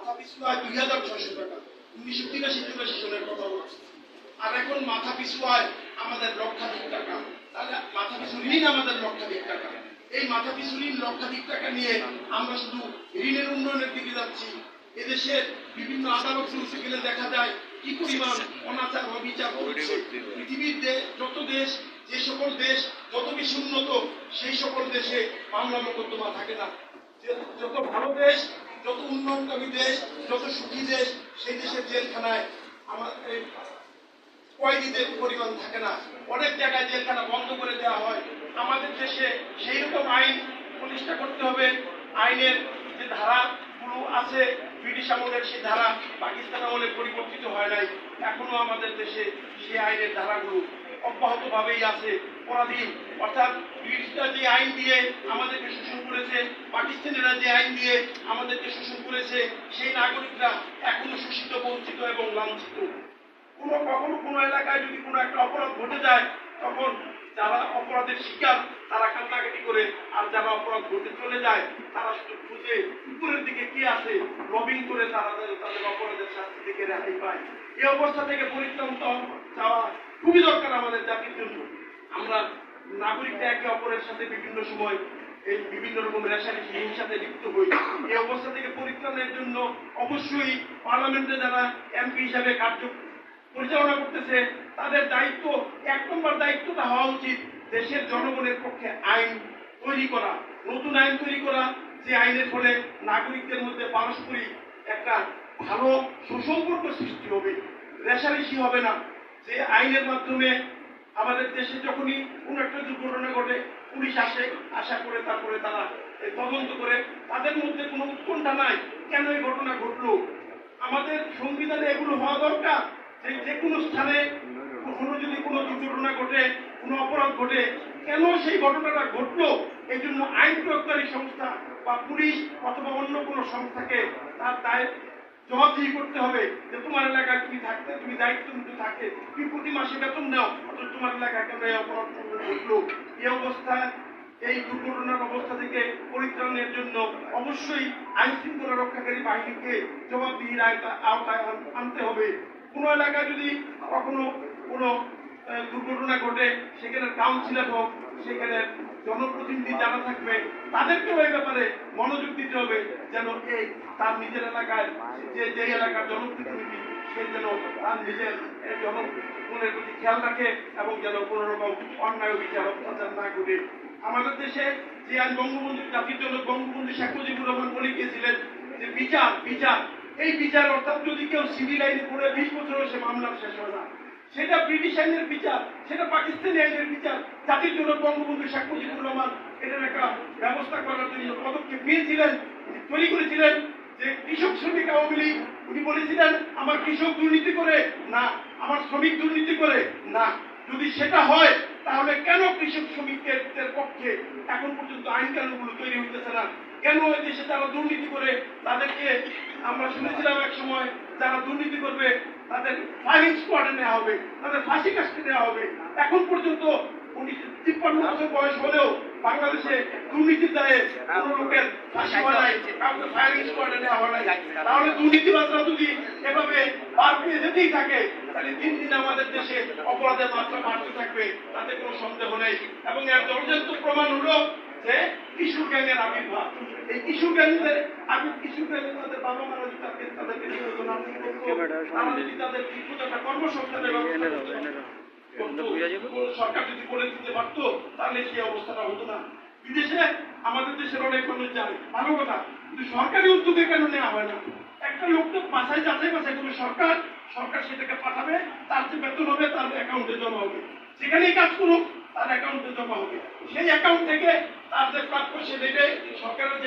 মাথা পিছু আয় দুই হাজার ছয়শো টাকা। উনিশশো তিরাশি তিরাশি সনের কথা বলছি। আর এখন মাথা পিছু আয় আমাদের লক্ষাধিক টাকা। তাহলে মাথা পিছু ঋণ আমাদের লক্ষাধিক টাকা। এই মাথা পিছু ঋণ, লক্ষাধিক টাকা নিয়ে আমরা শুধু ঋণের উন্নয়নের দিকে যাচ্ছি। এদেশের বিভিন্ন আদালত চলছে গেলে দেখা যায় কি পরিমাণ অনাচার অবিচার হচ্ছে। পৃথিবীর দে- যত দেশ, যে সকল দেশ যত বেশি উন্নত, সেই সকল দেশে মামলা মোকদ্দমা থাকে না। যত ভালো দেশ যত উন্নয়নকামী দেশ, যত সুখী দেশ, সেই দেশের জেলখানায় এই কয়েদিদের পরিমাণ থাকে না। অনেক জায়গায় জেলখানা বন্ধ করে দেওয়া হয়। আমাদের দেশে সেই রকম আইন প্রতিষ্ঠা করতে হবে। আইনের যে ধারাগুলো আছে, ব্রিটিশ আমলের সেই ধারা পাকিস্তান আমলে পরিবর্তিত হয় নাই। এখনও আমাদের দেশে সেই আইনের ধারাগুলো অব্যাহত ভাবেই আছে। পরাধীন। অর্থাৎ ব্রিটিশরা যে আইন দিয়ে আমাদেরকে শোষণ করেছে, পাকিস্তানিরা যে আইন দিয়ে আমাদেরকে শোষণ করেছে সেই নাগরিকরা এখনও শোষিত বঞ্চিত এবং লাঞ্ছিত। কোনো, কখনো কোনো এলাকায় যদি কোনো একটা অপরাধ ঘটে যায়, তখন যারা অপরাধের শিকার, তারা কান্নাকাটি করে। আর যারা অপরাধ ঘটে চলে যায়, তারা শুধু খুঁজে উপরের দিকে কি আছে লবিং করে তারা তাদের অপরাধের শাস্তি থেকে রেহাই পায়। এই অবস্থা থেকে পরিত্রাণ চাওয়া খুবই দরকার আমাদের জাতির জন্য। আমরা নাগরিকরা একে অপরের সাথে বিভিন্ন সময় এই বিভিন্ন রকম রেশারেশি হিংসাতে লিপ্ত হই। এই অবস্থা থেকে পরিত্রাণের জন্য অবশ্যই পার্লামেন্টে যারা এমপি হিসাবে কার্য পরিচালনা করতেছে, তাদের দায়িত্ব, এক নম্বর দায়িত্বটা হওয়া উচিত দেশের জনগণের পক্ষে আইন তৈরি করা। নতুন আইন তৈরি করা, যে আইনের ফলে নাগরিকদের মধ্যে পারস্পরিক একটা ভালো সুসম্পর্ক সৃষ্টি হবে। রেশারেশি হবে না। যে আইনের মাধ্যমে আমাদের দেশে যখনই কোন একটা দুর্ঘটনা ঘটে পুলিশ আসে আশা করে তারপরে তারা তদন্ত করে, তাদের মধ্যে কোনো উৎকণ্ঠা নাই। কেন এই ঘটনা ঘটলো? আমাদের সংবিধানে এগুলো হওয়া দরকার। যে যে কোনো স্থানে কখনো যদি কোনো দুর্ঘটনা ঘটে, কোনো অপরাধ ঘটে, কেন সেই ঘটনাটা ঘটলো? এই জন্য আইন প্রয়োগকারী সংস্থা বা পুলিশ অথবা অন্য কোনো সংস্থাকে তার দায় জবাবদিহি করতে হবে যে তোমার এলাকায় তুমি থাকতে, তুমি দায়িত্ব নিতে থাকে, তুমি প্রতি মাসে বেতন নাও অথচ তোমার এলাকায় কেন এই অপরাধ ঘটলো। এই অবস্থায় এই দুর্ঘটনার অবস্থা থেকে পরিত্রাণের জন্য অবশ্যই আইন শৃঙ্খলা রক্ষাকারী বাহিনীকে জবাবদিহির আওতায় আনতে হবে। কোনো এলাকায় যদি কখনো কোনো দুর্ঘটনা ঘটে, সেখানে কাউন্সিলর হোক সেখানে জনপ্রতিনিধি যারা থাকবে, তাদেরকেও এই ব্যাপারে মনোযোগ দিতে হবে, যেন এই তার নিজের এলাকায় যে যে এলাকার জনপ্রতিনিধি, সে যেন তার নিজের জনগণের প্রতি খেয়াল রাখে এবং যেন কোনো রকম অন্যায় বিচার অত্যাচার না ঘটে। আমাদের দেশে যে আজ বঙ্গবন্ধু, জাতির জনক বঙ্গবন্ধু শেখ মুজিবুর রহমান বলে গিয়েছিলেন যে বিচার বিচার। এই বিচার অর্থাৎ যদি কেউ সিভিল আইনে পড়ে, বিশ বছরও সে মামলা শেষ হয় না। সেটা ব্রিটিশ আইনের বিচার, সেটা পাকিস্তানি আইনের বিচার, জাতির জন্য বঙ্গবন্ধু শেখ মুজিবুর রহমান এটার একটা ব্যবস্থা করার জন্য পদক্ষেপ নিয়েছিলেন তৈরি করেছিলেন যে কৃষক শ্রমিক আওয়ামী লীগ, উনি বলেছিলেন, আমার কৃষক দুর্নীতি করে, না, আমার শ্রমিক দুর্নীতি করে, না। যদি সেটা হয়, তাহলে কেন কৃষক শ্রমিকদের পক্ষে এখন পর্যন্ত আইন কানুনগুলো তৈরি হইতেছে না? কেন ওই দেশে তারা দুর্নীতি করে, তাদেরকে আমরা শুনেছিলাম এক সময়, যারা দুর্নীতি করবে তাদের ফায়ারিং স্কোয়াডে নেওয়া হবে, তাদের ফাঁসি কাস্টে নেওয়া হবে। এখন পর্যন্ত উনি তিপ্পান্ন বছর বয়স হলেও বাংলাদেশে দুর্নীতির দায়ে কোনো লোকের ফাঁসি হয় নাই, কাউকে ফায়ারিং স্কোয়াডে নেওয়া হয় নাই। তাহলে দুর্নীতিবাদরা যদি এভাবে পার পেয়ে যেতেই থাকে, তাহলে দিন দিন আমাদের দেশে অপরাধের মাত্রা বাড়তে থাকবে, তাতে কোনো সন্দেহ নেই। এবং এর জলজান্ত প্রমাণ হলো যে কিশোর গ্যাংয়ের আবির্ভাব। এই কিশোর গ্যাংদের আমি কিশোর গ্যাংয়ের তাদের বাবা মারা যদি তাদের তাদেরকে নিয়োজন তারা যদি তাদের একটা কর্মসংস্থানের সরকার যদি করে দিতে পারতো তাহলে সেই অবস্থাটা হতো না। বিদেশে আমাদের দেশের অনেক মানুষ যায়। ভালো কথা কিন্তু সরকারি উদ্যোগে কেন নেওয়া হয় না? একটা লোক তো বাসায় যাচাই বাছাই করবে সরকার সরকার সেটাকে পাঠাবে তার যে বেতন হবে তার অ্যাকাউন্টে জমা হবে। সেখানেই কাজ করুক। তার অ্যাকাউন্টে জমা হবে। সেই অ্যাকাউন্ট থেকে তার যে প্রাপ্য সে দেবে সরকারের